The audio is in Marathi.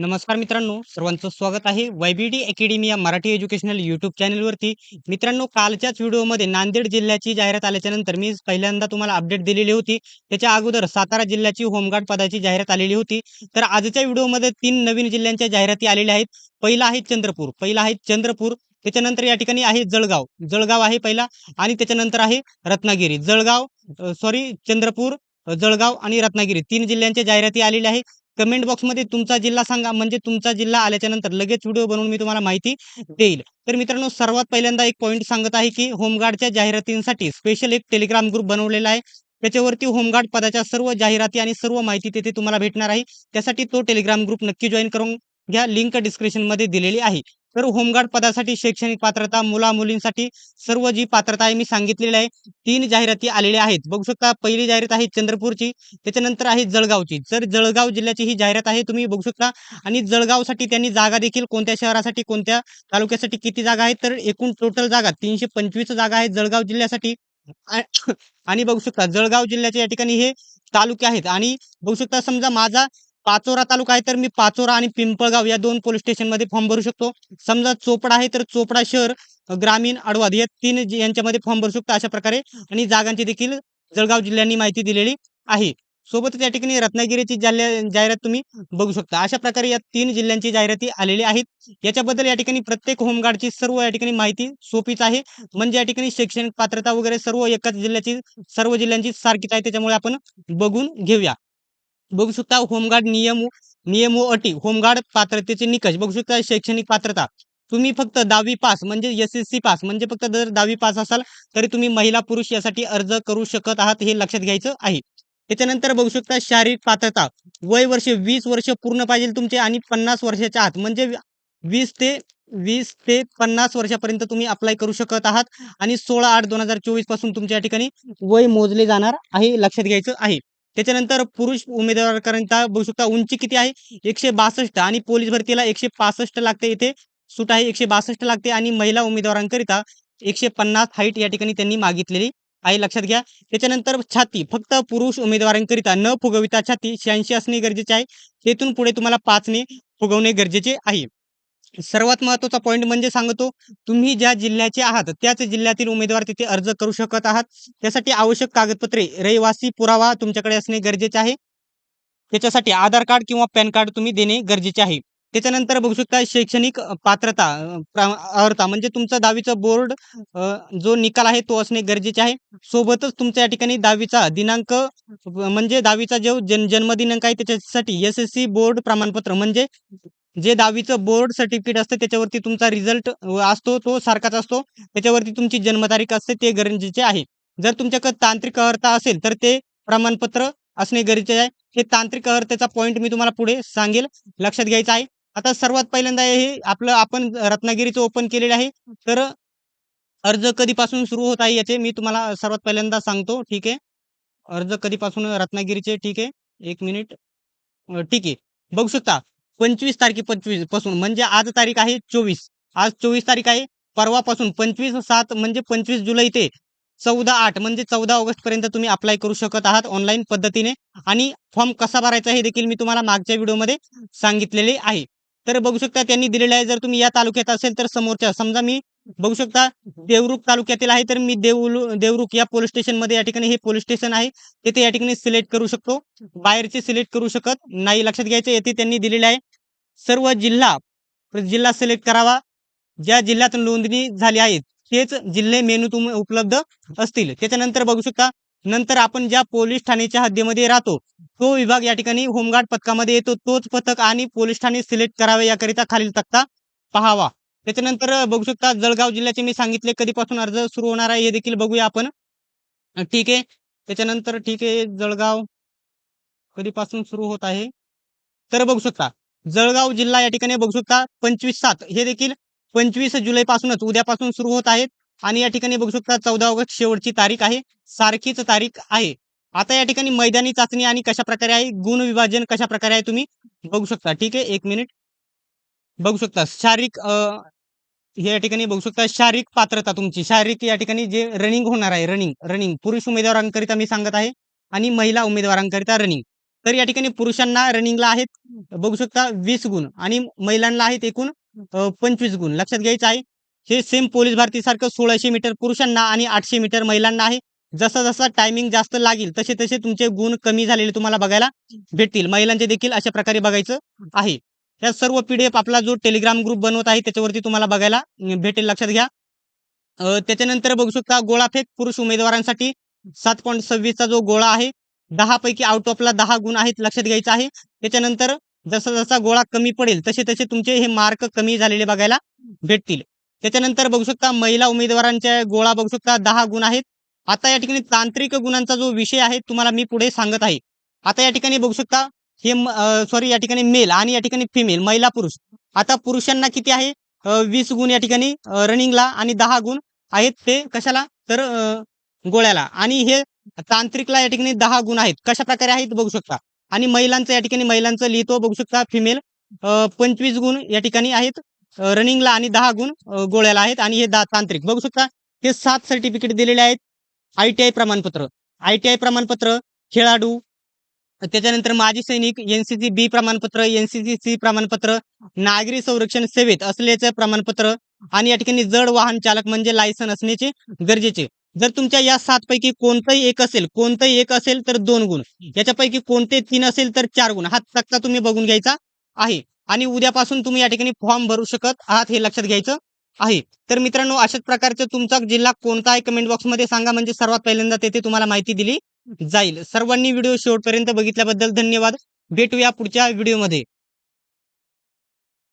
नमस्कार मित्रांनो सर्वांचं स्वागत आहे वायबीडी अकॅडमी या मराठी एज्युकेशनल यूट्यूब चॅनलवरती. मित्रांनो कालच्याच व्हिडिओमध्ये नांदेड जिल्ह्याची जाहिरात आल्याच्यानंतर मी पहिल्यांदा तुम्हाला अपडेट दिलेली होती. त्याच्या अगोदर सातारा जिल्ह्याची होमगार्ड पदाची जाहिरात आलेली होती. तर आजच्या व्हिडिओमध्ये तीन नवीन जिल्ह्यांच्या जाहिराती आलेल्या आहेत. पहिला आहे चंद्रपूर पहिला आहे चंद्रपूर त्याच्यानंतर या ठिकाणी आहे जळगाव. जळगाव आहे पहिला आणि त्याच्यानंतर आहे रत्नागिरी. जळगाव सॉरी चंद्रपूर जळगाव आणि रत्नागिरी. तीन जिल्ह्यांच्या जाहिराती आलेल्या आहे कमेंट बॉक्समध्ये तुमचा जिल्हा सांगा. म्हणजे तुमचा जिल्हा आल्याच्यानंतर लगेच व्हिडिओ बनवून मी तुम्हाला माहिती देईल. तर मित्रांनो सर्वात पहिल्यांदा एक पॉईंट सांगत आहे की होमगार्डच्या जाहिरातींसाठी स्पेशल एक टेलिग्राम ग्रुप बनवलेला आहे. त्याच्यावरती होमगार्ड पदाच्या सर्व जाहिराती आणि सर्व माहिती तिथे तुम्हाला भेटणार आहे. त्यासाठी तो टेलिग्राम ग्रुप नक्की जॉईन करून घ्या. लिंक डिस्क्रिप्शनमध्ये दिलेली आहे. तर होमगार्ड पदासाठी शैक्षणिक पात्रता मुला मुलींसाठी सर्व जी पात्रता आहे मी सांगितलेली आहे तीन जाहिराती आलेल्या आहेत. बघू शकता पहिली जाहिरात आहे चंद्रपूरची त्याच्यानंतर आहे जळगावची. जर जळगाव जिल्ह्याची ही जाहिरात आहे तुम्ही बघू शकता. आणि जळगावसाठी त्यांनी जागा देखील कोणत्या शहरासाठी कोणत्या तालुक्यासाठी किती जागा आहेत तर एकूण टोटल जागा तीनशे पंचवीस जागा आहेत जळगाव जिल्ह्यासाठी. आणि बघू शकता जळगाव जिल्ह्याच्या या ठिकाणी हे तालुके आहेत. आणि बघू शकता समजा माझा पाचोरा तालुका आहे तर मी पाचोरा आणि पिंपळगाव या दोन पोलीस स्टेशनमध्ये फॉर्म भरू शकतो. समजा चोपडा आहे तर चोपडा शहर ग्रामीण अडवाद या तीन यांच्यामध्ये फॉर्म भरू शकतो अशा प्रकारे. आणि जागांची देखील जळगाव जिल्ह्यांनी माहिती दिलेली आहे. सोबतच या ठिकाणी रत्नागिरीची जाहिरात तुम्ही बघू शकता. अशा प्रकारे या तीन जिल्ह्यांची जाहिराती आलेली आहेत. याच्याबद्दल या ठिकाणी प्रत्येक होमगार्डची सर्व या ठिकाणी माहिती सोपीच आहे. म्हणजे या ठिकाणी शैक्षणिक पात्रता वगैरे सर्व एकाच जिल्ह्याची सर्व जिल्ह्यांची सारखीच आहे. त्याच्यामुळे आपण बघून घेऊया. बघू शकता होमगार्ड नियम नियम व अटी होमगार्ड पात्रतेचे निकष. बघू शकता शैक्षणिक पात्रता. तुम्ही फक्त दहावी पास म्हणजे एस एस सी पास म्हणजे फक्त जर दहावी पास असाल तरी तुम्ही महिला पुरुष यासाठी अर्ज करू शकत आहात हे लक्षात घ्यायचं आहे. त्याच्यानंतर बघू शकता शारीरिक पात्रता. वय वर्ष वीस वर्ष पूर्ण पाहिजे तुमचे आणि पन्नास वर्षाच्या आत म्हणजे वीस ते वीस ते पन्नास वर्षापर्यंत तुम्ही अप्लाय करू शकत आहात आणि सोळा आठ दोन हजार चोवीसपासून तुमच्या ठिकाणी वय मोजले जाणार आहे लक्षात घ्यायचं आहे. त्याच्यानंतर पुरुष उमेदवाराकरिता बघू शकता उंची किती आहे? एकशे बासष्ट आणि पोलीस भरतीला एकशे पासष्ट लागते इथे. सूट आहे एकशे बासष्ट लागते आणि महिला उमेदवारांकरिता एकशे पन्नास हाईट या ठिकाणी त्यांनी मागितलेली आहे. लक्षात घ्या. त्याच्यानंतर छाती फक्त पुरुष उमेदवारांकरिता न फुगविता छाती शहाऐंशी असणे गरजेचे आहे. तेथून पुढे तुम्हाला पाचने फुगवणे गरजेचे आहे. सर्वात महत्त्वाचा पॉईंट म्हणजे सांगतो तुम्ही ज्या जिल्ह्याचे आहात त्याच जिल्ह्यातील उमेदवार तिथे अर्ज करू शकत आहात. त्यासाठी आवश्यक कागदपत्रे रहिवासी पुरावा तुमच्याकडे असणे गरजेचे आहे. त्याच्यासाठी आधार कार्ड किंवा पॅन कार्ड तुम्ही देणे गरजेचे आहे. त्याच्यानंतर बघू शकता शैक्षणिक पात्रता अर्हता म्हणजे तुमचा दहावीचा बोर्ड जो निकाल आहे तो असणे गरजेचे आहे. सोबतच तुमच्या या ठिकाणी दहावीचा दिनांक म्हणजे दहावीचा जो जन जन्मदिनांक आहे त्याच्यासाठी एस एस सी बोर्ड प्रमाणपत्र म्हणजे जे दहावीचं बोर्ड सर्टिफिकेट असतं त्याच्यावरती तुमचा रिझल्ट असतो तो सारखाच असतो. त्याच्यावरती तुमची जन्मतारीख असते ते गरजेचे आहे. जर तुमच्याकडे तांत्रिक अर्हता असेल तर ते प्रमाणपत्र असणे गरजेचे आहे. हे तांत्रिक अर्हतेचा पॉईंट मी तुम्हाला पुढे सांगेल. लक्षात घ्यायचा आहे. आता सर्वात पहिल्यांदा हे आपलं आपण रत्नागिरीचं ओपन केलेलं आहे. तर अर्ज कधीपासून सुरू होत आहे याचे मी तुम्हाला सर्वात पहिल्यांदा सांगतो. ठीक आहे? अर्ज कधीपासून रत्नागिरीचे? ठीक आहे? एक मिनिट ठीक आहे. बघू शकता पंचवीस तारखे पंचवीसपासून म्हणजे आज तारीख आहे चोवीस. आज चोवीस तारीख आहे परवापासून पंचवीस सात म्हणजे पंचवीस जुलै ते चौदा आठ म्हणजे चौदा ऑगस्ट पर्यंत तुम्ही अप्लाय करू शकत आहात ऑनलाईन पद्धतीने. आणि फॉर्म कसा भरायचा हे देखील मी तुम्हाला मागच्या व्हिडिओमध्ये सांगितलेले आहे. तर बघू शकता त्यांनी दिलेले आहे जर तुम्ही या तालुक्यात असेल तर समोरच्या समजा मी बघू शकता देवरुख तालुक्यातील आहे तर मी देऊ देवरुख या पोलीस स्टेशनमध्ये या ठिकाणी हे पोलीस स्टेशन आहे. तेथे या ठिकाणी सिलेक्ट करू शकतो. बाहेरचे सिलेक्ट करू शकत नाही. लक्षात घ्यायचं येथे त्यांनी दिलेले आहे सर्व जिल्हा जिल्हा सिलेक्ट करावा. ज्या जिल्ह्यात नोंदणी झाली आहे तेच जिल्हे मेनू तुम उपलब्ध असतील. त्याच्यानंतर बघू शकता नंतर आपण ज्या पोलीस ठाण्याच्या हद्दीमध्ये राहतो तो विभाग या ठिकाणी होमगार्ड पथकामध्ये येतो. तोच पथक आणि पोलीस ठाणे सिलेक्ट करावे याकरिता खालील तक्ता पहावा. त्याच्यानंतर बघू शकता जळगाव जिल्ह्याचे मी सांगितले कधीपासून अर्ज सुरू होणार आहे हे देखील बघूया आपण. ठीक आहे. त्याच्यानंतर ठीक आहे जळगाव कधीपासून सुरू होत आहे? तर बघू शकता जळगाव जिल्हा या ठिकाणी बघू शकता पंचवीस सात. हे देखील पंचवीस जुलै पासूनच उद्यापासून सुरू होत आहेत. आणि या ठिकाणी बघू शकता चौदा ऑगस्ट शेवटची तारीख आहे. सारखीच तारीख आहे. आता या ठिकाणी मैदानी चाचणी आणि कशा प्रकारे आहे गुण विभाजन कशा प्रकारे आहे तुम्ही बघू शकता. ठीक आहे एक मिनिट. बघू शकता शारीरिक हे या ठिकाणी बघू शकता शारीरिक पात्रता तुमची. शारीरिक या ठिकाणी जे रनिंग होणार आहे रनिंग रनिंग पुरुष उमेदवारांकरिता मी सांगत आहे आणि महिला उमेदवारांकरिता रनिंग तर या ठिकाणी पुरुषांना रनिंगला आहेत बघू शकता वीस गुण आणि महिलांना आहेत एकूण पंचवीस गुण. लक्षात घ्यायचं आहे हे सेम पोलीस भारतीसारखं सोळाशे मीटर पुरुषांना आणि आठशे मीटर महिलांना आहे. जसा जसा टायमिंग जास्त लागेल तसे तसे तुमचे गुण कमी झालेले तुम्हाला बघायला भेटतील. महिलांचे देखील अशा प्रकारे बघायचं आहे. या सर्व पी डी एफ आपला जो टेलिग्राम ग्रुप बनवत आहे त्याच्यावरती तुम्हाला बघायला भेटेल. लक्षात घ्या. त्याच्यानंतर बघू शकता गोळाफेक पुरुष उमेदवारांसाठी सात पॉईंट सव्वीसचा जो गोळा आहे दहा पैकी आउट ऑफला दहा गुण आहेत लक्षात घ्यायचं आहे. त्याच्यानंतर जसा जसा गोळा कमी पडेल तसे तसे तुमचे हे मार्क कमी झालेले बघायला भेटतील. त्याच्यानंतर बघू शकता महिला उमेदवारांच्या गोळा बघू शकता दहा गुण आहेत. आता या ठिकाणी तांत्रिक गुणांचा जो विषय आहे तुम्हाला मी पुढे सांगत आहे. आता या ठिकाणी बघू शकता हे सॉरी या ठिकाणी मेल आणि या ठिकाणी फिमेल महिला पुरुष. आता पुरुषांना किती आहे? वीस गुण या ठिकाणी रनिंगला आणि दहा गुण आहेत ते कशाला? तर गोळ्याला. आणि हे तांत्रिकला या ठिकाणी दहा गुण आहेत. कशा प्रकारे आहेत बघू शकता. आणि महिलांचं या ठिकाणी महिलांचं लिहितो बघू शकता. फिमेल पंचवीस गुण या ठिकाणी आहेत. रनिंगला आणि दहा गुण गोळ्याला आहेत. आणि हे दहा तांत्रिक. बघू शकता हे सात सर्टिफिकेट दिलेले आहेत. आय टी आय प्रमाणपत्र. आय टी आय प्रमाणपत्र खेळाडू त्याच्यानंतर माजी सैनिक एनसीसी बी प्रमाणपत्र एनसीसी सी सी प्रमाणपत्र नागरी संरक्षण सेवेत असल्याचं प्रमाणपत्र आणि या ठिकाणी जड वाहन चालक म्हणजे लायसन असण्याचे गरजेचे. जर तुमच्या या सात पैकी कोणतंही एक असेल कोणतंही एक असेल तर दोन गुण. याच्यापैकी कोणते तीन असेल तर चार गुण. हा तक्ता तुम्ही बघून घ्यायचा आहे. आणि उद्यापासून तुम्ही या ठिकाणी फॉर्म भरू शकत आहात हे लक्षात घ्यायचं आहे. तर मित्रांनो अशाच प्रकारचे तुमचा जिल्हा कोणता आहे कमेंट बॉक्समध्ये सांगा. म्हणजे सर्वात पहिल्यांदा तेथे तुम्हाला माहिती दिली जाईल. सर्वांनी व्हिडिओ शेवटपर्यंत बघितल्याबद्दल धन्यवाद. भेटूया पुढच्या व्हिडिओमध्ये.